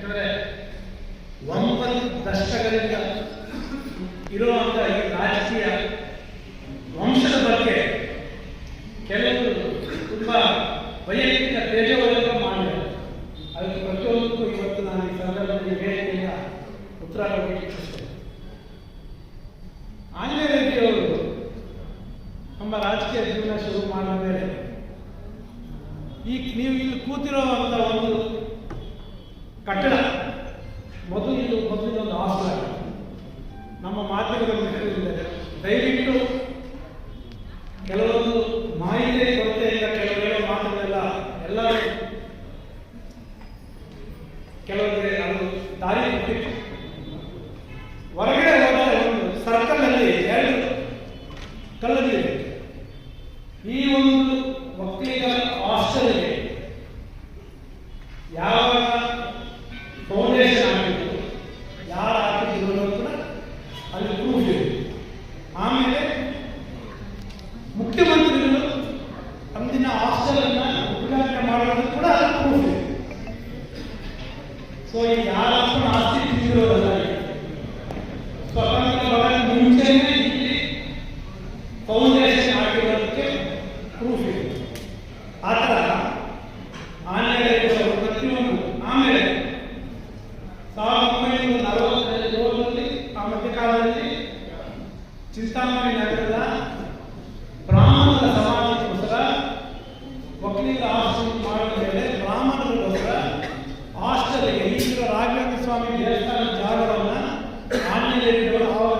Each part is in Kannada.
ಯಾಕಂದ್ರೆ ಒಂಬತ್ತು ದಶಕಗಳಿಂದ ಇರುವಂತ ಈ ರಾಜಕೀಯ ವಂಶದ ಬಗ್ಗೆ ಕೆಲವರು ತುಂಬಾ ವೈಯಕ್ತಿಕ ತೇಜವರ್ಗ ಮಾಡಿದ್ದಾರೆ. ಅದಕ್ಕೆ ಪ್ರತಿಯೊಂದಕ್ಕೂ ಇವತ್ತು ನಾನು ಈ ಸಂದರ್ಭದಲ್ಲಿ ವೇದಿಕೆಯ ಉತ್ತರ ಇಚ್ಛಿಸ್ತೇನೆ. ಆಂಜನೇಯ ರೆಡ್ಡಿಯವರು ನಮ್ಮ ರಾಜಕೀಯ ಜೀವನ ಶುರು ಮಾಡಿದ ಮೇಲೆ ಈ ನೀವು ಇಲ್ಲಿ ಕೂತಿರುವಂತ ಒಂದು ಕಟ್ಟಡ. ಮೊದಲು ಇದು ಮೊದಲಿನೊಂದು ಹಾಸ್ಟೆಲ್ ನಮ್ಮ ಮಾಧ್ಯಮದ ಮಿತ್ರರಿದ್ದಾರೆ ದಯವಿಟ್ಟು ಕೆಲವೊಂದು ಮಾಹಿತಿ ಕೊರತೆಯಿಂದ ಇಲ್ಲ ಕೆಲವೇ ಮಾತುಗಳೆಲ್ಲ ಎಲ್ಲರೂ ಕೆಲವರಿಗೆ ಅದು ದಾರಿ ಹೊರಗಡೆ ಹೋದರೆ ಒಂದು ಸರ್ಕಲ್ ಅಲ್ಲಿ ಎರಡು ಕಲ್ಲುಗಳಿವೆ. రాఘవేంద్ర స్వామి దేవస్థానం జాగరణ ఆంజనేయుడు ఆవరణ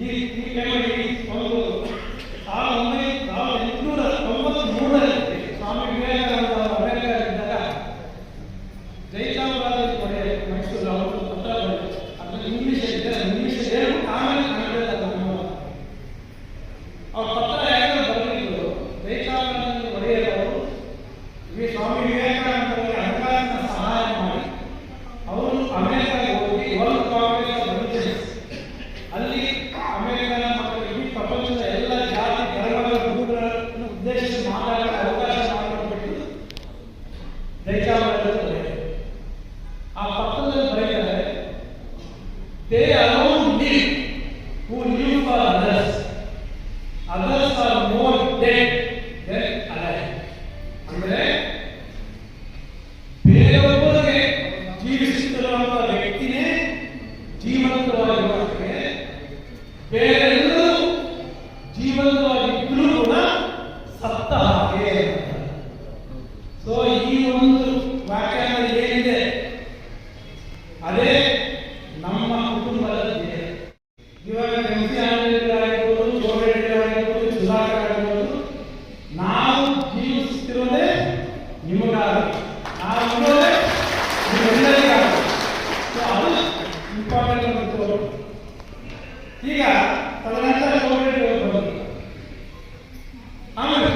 ಈ ಈ ಟೈಮಲ್ಲಿ ಒಂದು ಸಾವಿರದ ಒಂಬೈನೂರ ಸಾವಿರದ ಎಂಟುನೂರ ಸ್ವಾಮಿ ವಿವೇಕಾನಂದ ಅವರು ಅಮೆರಿಕದಲ್ಲಿದ್ದಾಗ ಜೈಚಾಮರಾಜ ಮೈಸೂರು ಅವರು ಪತ್ರ ಬರೆದರು. ಅದರಲ್ಲಿ ಇಂಗ್ಲಿಷ್ ಇದೆ ಇಂಗ್ಲಿಷ್ ಏನು ಆಮೇಲೆ ಕನ್ನಡದಲ್ಲಿ ಅದನ್ನು ಅವ್ರ Yeah. ಇಂಪಾರ್ಟೆಂಟ್ ಅಂತ ಈಗ ತದನಂತರ ಚೋಳರೆಡ್ಡಿಯವರು ಬಂದರು. ಆಮೇಲೆ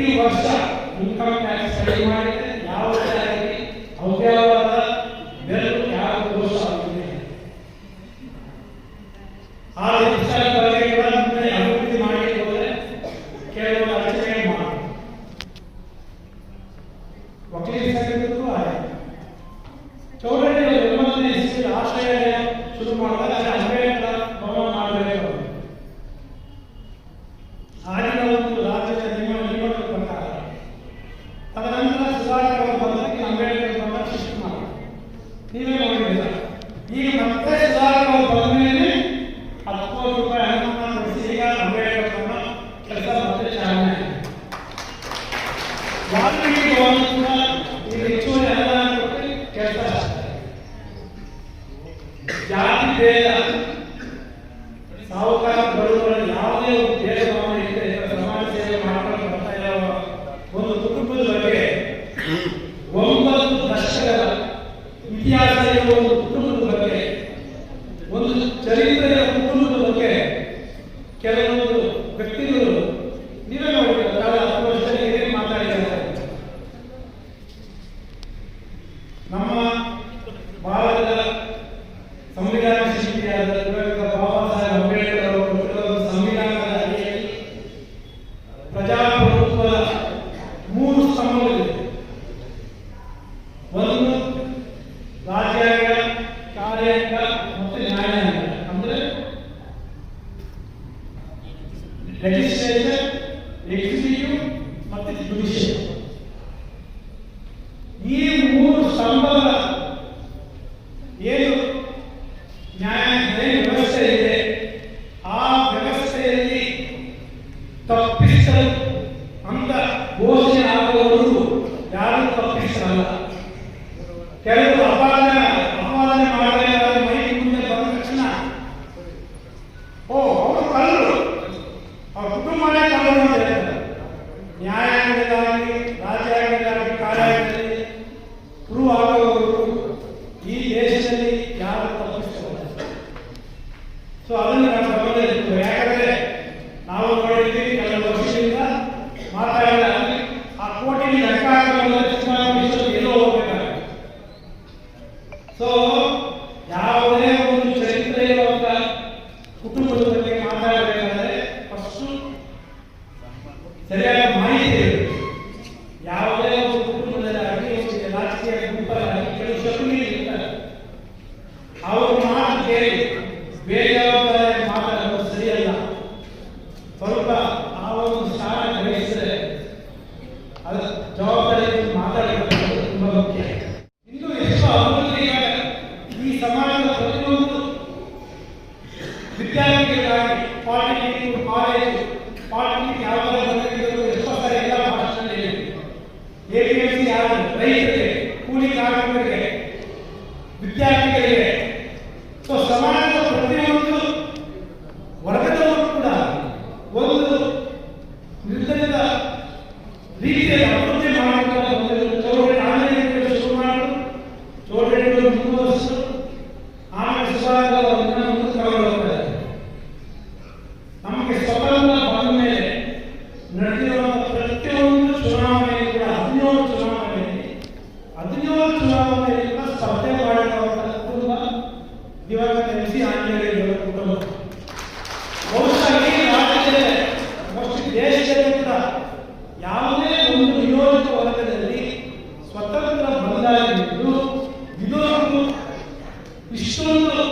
ಪ್ರತಿ ವರ್ಷ ಇನ್ಕಮ್ ಟ್ಯಾಕ್ಸ್ ಸರಿ ಮಾಡಿದರೆ ಯಾವುದೇ ಆಗಲಿ ಅವ್ಯವಹಾರದ ಬೆರಳು ಯಾವ ದೋಷ ಆಗಿದೆ ಆ ಅಭಿವೃದ್ಧಿ ಮಾಡಿ ಹೋದರೆ ಕೆಲವು ಅಡಚಣೆ ಮಾಡಿ. ಇಸ್ವಿ ಆಶ್ರಯ ಶುರು ಮಾಡಿದಾಗ ಜಾತಿ ಭೇದ ಸಾವುಕಾರ ಬಡವರ ಯಾವುದೇ ಭೇದ ಭಾವನೆ ಇಲ್ಲದೆ ಸಮಾಜ ಸೇವೆ ಮಾಡ್ಕೊಂಡು ಬರ್ತಾ ಇರುವ ಒಂದು ಕುಟುಂಬದ ಬಗ್ಗೆ ಒಂಬತ್ತು ದಶಕದ ಇತಿಹಾಸ ಇರುವ ಒಂದು ಕುಟುಂಬದ ಬಗ್ಗೆ, ಒಂದು ಚರಿತ್ರೆಯ ಕುಟುಂಬದ ಬಗ್ಗೆ ಕೆಲವೊಂದು ವ್ಯಕ್ತಿ ವಿಷಯ. ಈ ಮೂರು ಸ್ತಂಭಗಳ ಏನು? ನ್ಯಾಯ ವ್ಯವಸ್ಥೆ ಇದೆ. ಆ ವ್ಯವಸ್ಥೆಯಲ್ಲಿ ತಪ್ಪಿಸಲು ಅಂತ ಘೋಷಣೆ ಆಗುವವರೆಗೂ ಯಾರು ತಪ್ಪಿಸಲ್ಲ. Where நிலை పొందాలి విధులకు విధులకు ఇష్టంతో